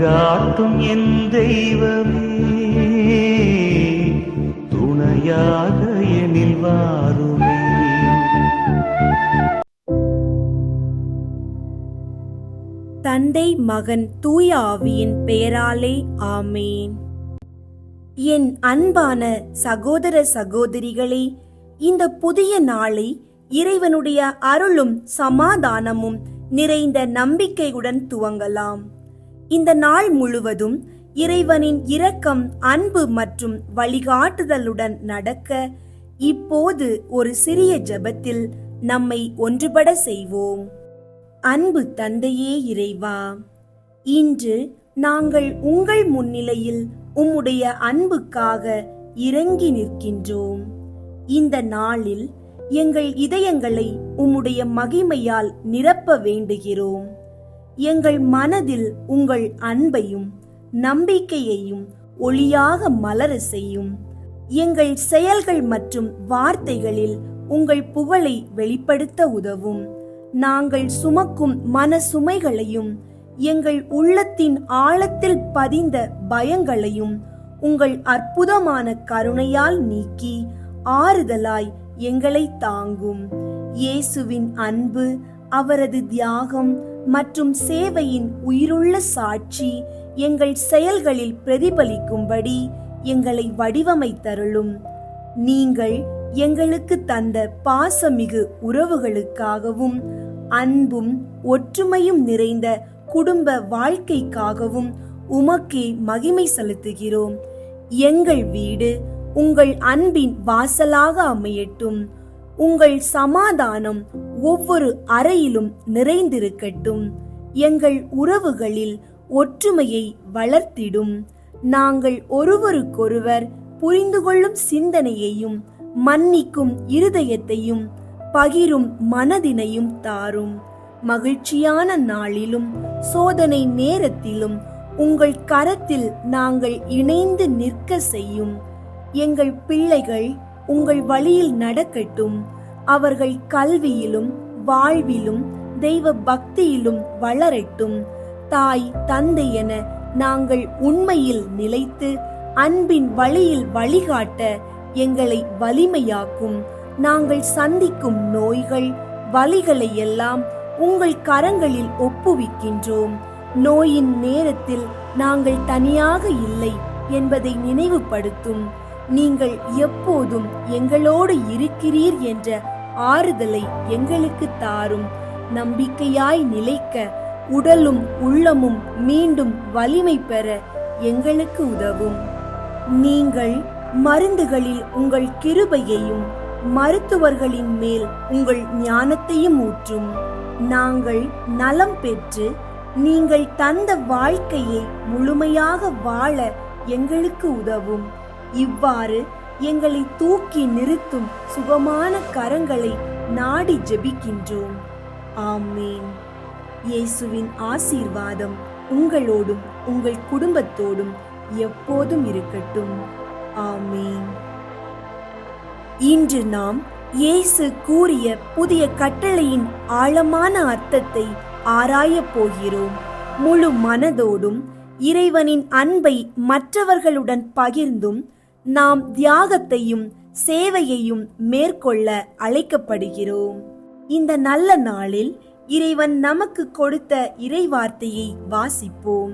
வழிகாட்டும் என் தெய்வமே துணையாக எனில் வாருமே. தந்தை மகன் தூய ஆவியின் பெயராலே ஆமேன். என் அன்பான சகோதர சகோதரிகளே இந்த புதிய நாளை இறைவனுடைய அருளும் சமாதானமும் நிறைந்த நம்பிக்கையுடன் துவங்கலாம். இந்த நாள் முழுவதும் இறைவனின் இரக்கம் அன்பு மற்றும் வழிகாட்டுதலுடன் நடக்க இப்போது ஒரு சிறிய ஜெபத்தில் நம்மை ஒன்றுபட செய்வோம். அன்பு தந்தையே இறைவா இன்று நாங்கள் உங்கள் முன்னிலையில் உம்முடைய அன்புக்காக இறங்கி நிற்கின்றோம். இந்த நாளில் எங்கள் இதயங்களை உம்முடைய மகிமையால் நிரப்ப வேண்டுகிறோம். எங்கள் மனதில் உங்கள் அன்பையும் நம்பிக்கையையும் ஒளியாக மலர செய்யும். எங்கள் செயல்கள் மற்றும் வார்த்தைகளில் உங்கள் புகழை வெளிப்படுத்த உதவும். நாங்கள் சுமக்கும் மன சுமைகளையும் எங்கள் உள்ளத்தின் ஆழத்தில் பதிந்த பயங்களையும் உங்கள் அற்புதமான கருணையால் நீக்கி ஆறுதலாய் எங்களை தாங்கும். இயேசுவின் அன்பு அவரது தியாகம் மற்றும் சேவையின் உயிருள்ள சாட்சி எங்கள் செயல்களில் பிரதிபலிக்கும்படி எங்களை வடிவமைத்தருளும். நீங்கள் எங்களுக்கு தந்த பாசமிகு உறவுகளுக்காகவும் அன்பும் ஒற்றுமையும் நிறைந்த குடும்ப வாழ்க்கைக்காகவும் உமக்கே மகிமை செலுத்துகிறோம். எங்கள் வீடு உங்கள் அன்பின் வாசலாக அமையட்டும். உங்கள் சமாதானம் ஒவ்வொரு அறையிலும் நிறைந்திருக்கட்டும். எங்கள் உறவுகளில் ஒற்றுமையை வளர்த்திடும். நாங்கள் ஒருவருக்கொருவர் புரிந்து கொள்ளும் சிந்தனையையும் மன்னிக்கும் இருதயத்தையும் பகிரும் மனதினையும் தாரும். மகிழ்ச்சியான நாளிலும் சோதனை நேரத்திலும் உங்கள் கரத்தில் நாங்கள் இணைந்து நிற்க செய்யும். எங்கள் பிள்ளைகள் உங்கள் வழியில் நடக்கட்டும். அவர்கள் கல்வியிலும் வாழ்விலும் தெய்வ பக்தியிலும் வளரட்டும். தாய் தந்தை என நாங்கள் உண்மையில் நிலைத்து அன்பின் வழியில் வழிகாட்ட எங்களை வலிமையாக்கும். நாங்கள் சந்திக்கும் நோய்கள் வலிகளை எல்லாம் உங்கள் கரங்களில் ஒப்புவிக்கின்றோம். நோயின் நேரத்தில் நாங்கள் தனியாக இல்லை என்பதை நினைவுபடுத்தும். நீங்கள் எப்போதும் எங்களோடு இருக்கிறீர் என்ற ஆறுதலை எங்களுக்கு தாரும். நம்பிக்கையாய் நிலைக்க உடலும் உள்ளமும் மீண்டும் வலிமை பெற எங்களுக்கு உதவும். நீங்கள் மருந்துகளில் உங்கள் கிருபையையும் மருத்துவர்களின் மேல் உங்கள் ஞானத்தையும் ஊற்றும். நாங்கள் நலம் பெற்று நீங்கள் தந்த வாழ்க்கையை முழுமையாக வாழ எங்களுக்கு உதவும். இவ்வாறு எங்களை தூக்கி நிறுத்தும் சுகமான கரங்களை நாடி ஜெபிக்கின்றோம். ஆமீன். இயேசுவின் ஆசீர்வாதம் உங்களோடும் உங்கள் குடும்பத்தோடும் எப்போதும் இருக்கட்டும். ஆமீன். இன்று நாம் இயேசு கூறிய புதிய கட்டளையின் ஆழமான அர்த்தத்தை ஆராயப் போகிறோம். முழு மனதோடும் இறைவனின் அன்பை மற்றவர்களுடன் பகிர்ந்தும் நாம் தியாகத்தையும் சேவையையும் மேற்கொள்ள அழைக்கப்படுகிறோம். இந்த நல்ல நாளில் இறைவன் நமக்கு கொடுத்த இறைவார்த்தையை வாசிப்போம்.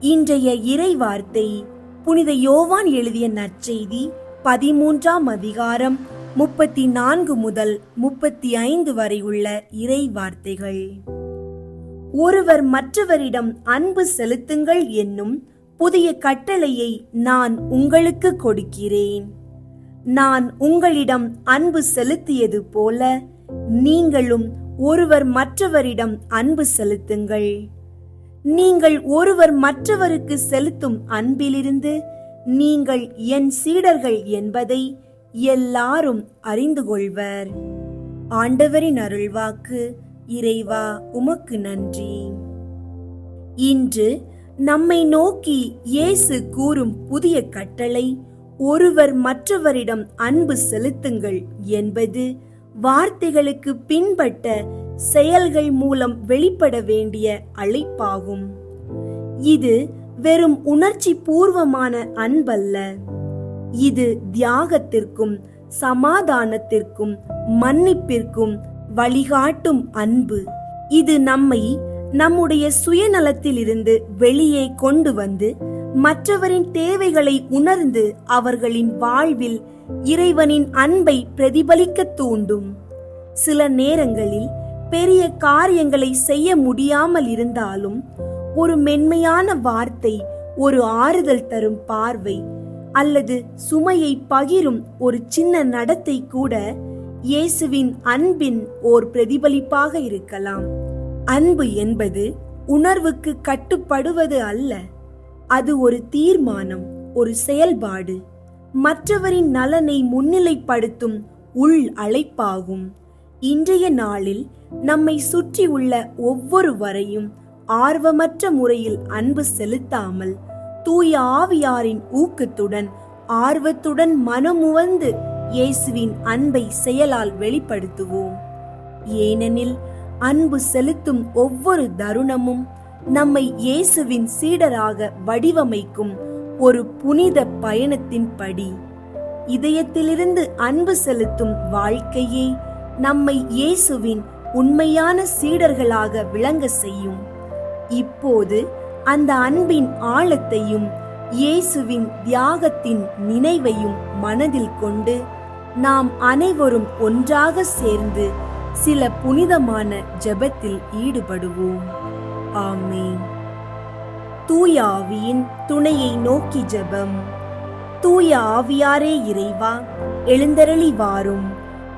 இன்றைய இறைவார்த்தை புனித யோவான் எழுதிய நற்செய்தி பதிமூன்றாம் அதிகாரம் முப்பத்தி நான்கு முதல் முப்பத்தி ஐந்து வரை உள்ள இறை வார்த்தைகள் ஒருவர் மற்றவரிடம் அன்பு செலுத்துங்கள் என்னும் புதிய கட்டளையை நான் உங்களுக்கு கொடுக்கிறேன். நான் உங்களிடம் அன்பு செலுத்தியது போல நீங்களும் ஒருவர் மற்றவரிடம் அன்பு செலுத்துங்கள். நீங்கள் ஒருவர் மற்றவருக்கு செலுத்தும் அன்பிலிருந்து நீங்கள் என் சீடர்கள் என்பதை எல்லாரும் அறிந்து கொள்வர். ஆண்டவரின் அருள்வாக்கு இறைவா உமக்கு நன்றி. இன்று நம்மை நோக்கி இயேசு கூறும் புதிய கட்டளை ஒருவர் மற்றவரிடம் அன்பு செலுத்துங்கள் என்பது வார்த்தைகளுக்கு பின்பட்ட செயல்கள் மூலம் வெளிப்பட வேண்டிய அழைப்பாகும். இது வெறும் உணர்ச்சி பூர்வமான அன்பல்ல. இது தியாகத்திற்கும் சமாதானத்திற்கும் மன்னிப்பிற்கும் வழிகாட்டும் அன்பு. இது நம்மை நம்முடைய சுயநலத்திலிருந்து வெளியே கொண்டு வந்து மற்றவரின் தேவைகளை உணர்ந்து அவர்களின் வாழ்வில் இறைவனின் அன்பை பிரதிபலிக்க தூண்டும். சில நேரங்களில் பெரிய காரியங்களை செய்ய முடியாமல் இருந்தாலும் ஒரு மென்மையான வார்த்தை ஒரு ஆறுதல் தரும் பார்வை அல்லது சுமையை பகிரும் ஒரு சின்ன நடத்தை கூட இயேசுவின் அன்பின் ஓர் பிரதிபலிப்பாக இருக்கலாம். அன்பு என்பது உணர்வுக்கு கட்டுப்படுவது அல்ல. அது ஒரு தீர்மானம் ஒரு செயல்பாடு. மற்றவரின் நலனை முன்னிலைப்படுத்தும் உள் அழைப்பாகும். இன்றைய நாளில் நம்மை சுற்றி உள்ள ஒவ்வொருவரையும் ஆர்வமற்ற முறையில் அன்பு செலுத்தாமல் தூய ஆவியாரின் ஊக்கத்துடன் ஆர்வத்துடன் மனமுவந்து இயேசுவின் அன்பை செயலால் வெளிப்படுத்துவோம். ஏனெனில் அன்பு செலுத்தும் ஒவ்வொரு தருணமும் நம்மை இயேசுவின் சீடராக வடிவமைக்கும் ஒரு புனித பயணத்தின் படி இதயத்திலிருந்து அன்பு செலுத்தும் வாழ்க்கையே நம்மை இயேசுவின் உண்மையான சீடர்களாக விளங்க செய்யும். இப்போது அந்த அன்பின் ஆழத்தையும் இயேசுவின் தியாகத்தின் நினைவையும் மனதில் கொண்டு நாம் அனைவரும் ஒன்றாக சேர்ந்து சில புனிதமான ஜெபத்தில் ஈடுபடுவோம். ஆமென். தூய ஆவியின் துணையை நோக்கி ஜெபம். தூய ஆவியாரே இறைவா எழுந்தருளி வாரும்.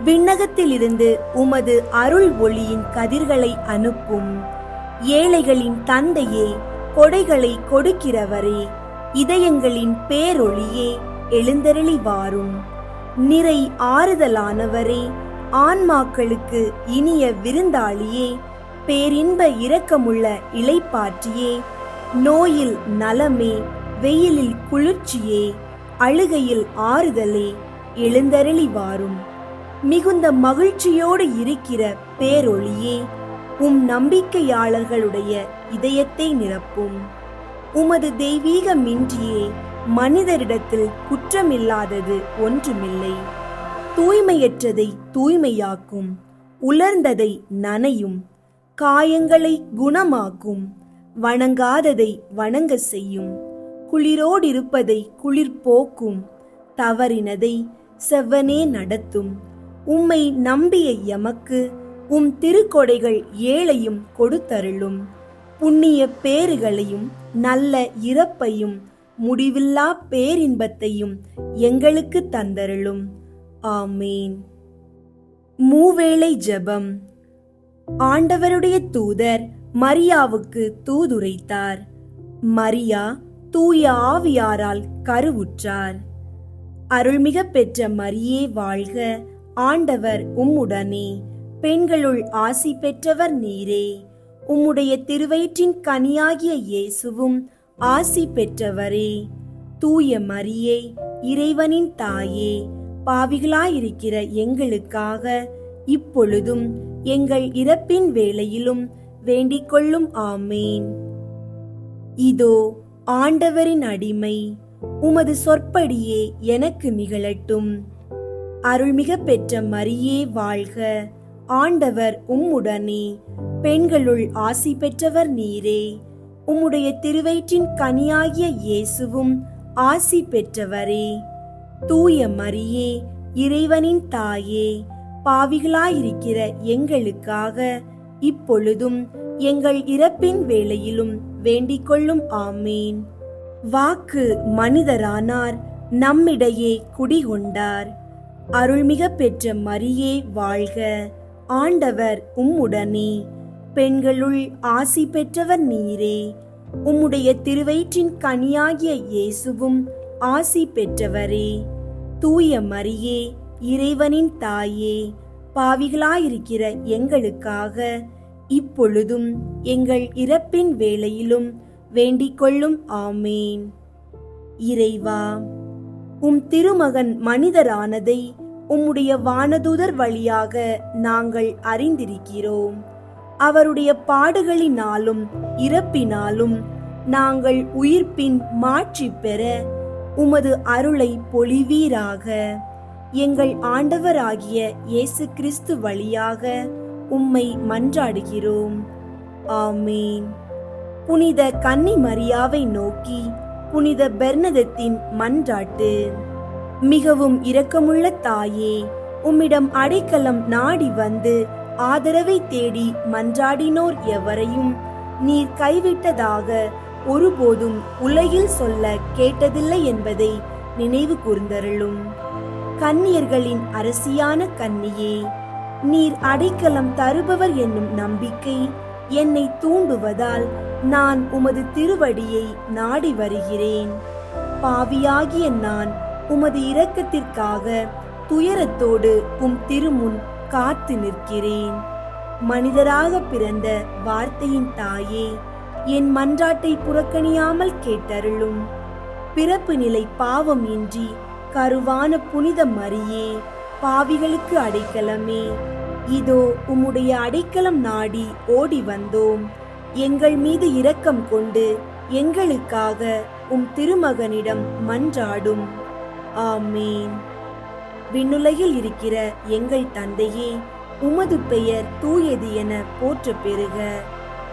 விண்ணகத்திலிருந்து உமது அருள் ஒளியின் கதிர்களை அனுப்பும். ஏழைகளின் தந்தையே கொடைகளை கொடுக்கிறவரே இதயங்களின் பேரொளியே எழுந்தருளி வாரும். நிறை ஆறுதலானவரே ஆன்மாக்களுக்கு இனிய விருந்தாளியே பேரின்ப இரக்கமுள்ள இலைப்பாற்றியே நோயில் நலமே வெயிலில் குளிர்ச்சியே அழுகையில் ஆறுதலே எழுந்தருளி வாரும். மிகுந்த மகிழ்ச்சியோடு இருக்கிற பேரொளியே உம் நம்பிக்கையாளர்களுடைய இதயத்தை நிரப்பும். உமது தெய்வீக மின்றியே மனிதரிடத்தில் குற்றமில்லாதது ஒன்றுமில்லை. தூய்மையற்றதை தூய்மையாக்கும் உலர்ந்ததை நனையும் காயங்களை குணமாக்கும் வணங்காததை வணங்க செய்யும் குளிரோடிருப்பதை குளிர் போக்கும் தவறினதை செவ்வனே நடத்தும். உம்மை நம்பிய எமக்கு உம் திருக்கொடைகள் ஏழையும் கொடுத்தருளும். புண்ணிய பேறுகளையும் நல்ல இறப்பையும் முடிவில்லா பேரின்பத்தையும் எங்களுக்கு தந்தருளும். ஆமேன். மூவேளை ஜெபம். ஆண்டவருடைய தூதர் மரியாவுக்கு தூதுரைத்தார். மரியா தூய ஆவியாரால் கருவுற்றார். அருள்மிக பெற்ற மரியே வாழ்க ஆண்டவர் உம்முடனே. பெண்களுள் ஆசி பெற்றவர் நீரே. உம்முடைய திருவயிற்றின் கனியாகிய இயேசுவும் ஆசி பெற்றவரே. தூய மரியே இறைவனின் தாயே பாவிகளாயிருக்கிற எங்களுக்காக இப்பொழுதும் எங்கள் இறப்பின் வேளையிலும் வேண்டிக் கொள்ளும் ஆமேன். இதோ ஆண்டவரின் அடிமை உமது சொற்படியே எனக்கு நிகழட்டும். அருள்மிக பெற்ற மரியே வாழ்க ஆண்டவர் உம்முடனே. பெண்களுள் ஆசி பெற்றவர் நீரே. உம்முடைய திருவயிற்றின் கனியாகிய இயேசுவும் ஆசி பெற்றவரே. தூய மரியே இறைவனின் தாயே பாவிகளாயிருக்கிற எங்களுக்காக இப்பொழுதும் எங்கள் இறப்பின் வேளையிலும் வேண்டிக்கொள்ளும் ஆமேன். வாக்கு மனிதரானார் நம்மிடையே குடிகொண்டார். அருள்மிக பெற்ற மரியே வாழ்க. ஆண்டவர் உம்முடனே. பெண்களுள் ஆசி பெற்றவர் நீரே. உம்முடைய திருவயிற்றின் கனியாகிய இயேசுவும் ஆசி பெற்றவரே. தூய மரியே இறைவனின் தாயே பாவிகளாயிருக்கிற எங்களுக்காக இப்பொழுதும் எங்கள் இறப்பின் வேளையிலும் வேண்டிக்கொள்ளும் ஆமேன். இறைவா உம் திருமகன் மனிதரானதை உம்முடைய வானதூதர் வழியாக நாங்கள் அறிந்திருக்கிறோம். அவருடைய பாடுகளினாலும் இறப்பினாலும் நாங்கள் உயிர்ப்பின் மாற்றி பெற உமது அருளை பொழிவீராக. எங்கள் ஆண்டவராகிய இயேசு கிறிஸ்து வழியாக உம்மை மன்றாடுகிறோம். ஆமீன். புனித கன்னி மரியாவை நோக்கி புனித பெர்னதத்தின் மன்றாட்டு. மிகவும் இரக்கமுள்ள தாயே உம்மிடம் அடைக்கலம் நாடி வந்து ஆதரவை தேடி மன்றாடினோர் எவரையும் நீர் கைவிட்டதாக ஒருபோதும் உலகில் சொல்ல கேட்டதில்லை என்பதை நினைவு கூர்ந்தருளும். கன்னியர்களின் அரசியான கன்னியே நீர் அடைக்கலம் தருபவர் என்னும் நம்பிக்கை என்னை தூண்டுவதால் நான் உமது திருவடியை நாடி வருகிறேன். பாவியாகிய நான் உமது இரக்கத்திற்காக துயரத்தோடு உம் திருமுன் காத்து நிற்கிறேன். மனிதராக பிறந்த வார்த்தையின் தாயே என் மன்றாட்டை புறக்கணியாமல் கேட்டருளும். பிறப்பு நிலை பாவம் இன்றி கருவான புனித மரியே பாவிகளுக்கு அடைக்கலமே. இதோ உம்முடைய அடைக்கலம் நாடி ஓடி வந்தோம். எங்கள் மீது இரக்கம் கொண்டு எங்களுக்காக உம் திருமகனிடம் மன்றாடும். ஆமீன். விண்ணுலகில் இருக்கிற எங்கள் தந்தையே உமது பெயர் தூயது என போற்ற பெறுக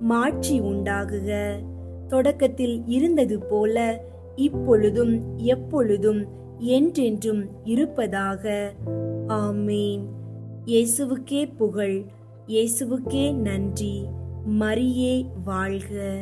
மாட்சி உண்டாகுக. தொடக்கத்தில் இருந்தது போல இப்பொழுதும் எப்பொழுதும் என்றென்றும் இருப்பதாக. ஆமேன். இயேசுவுக்கே புகழ் இயேசுவுக்கே நன்றி. மரியே வாழ்க.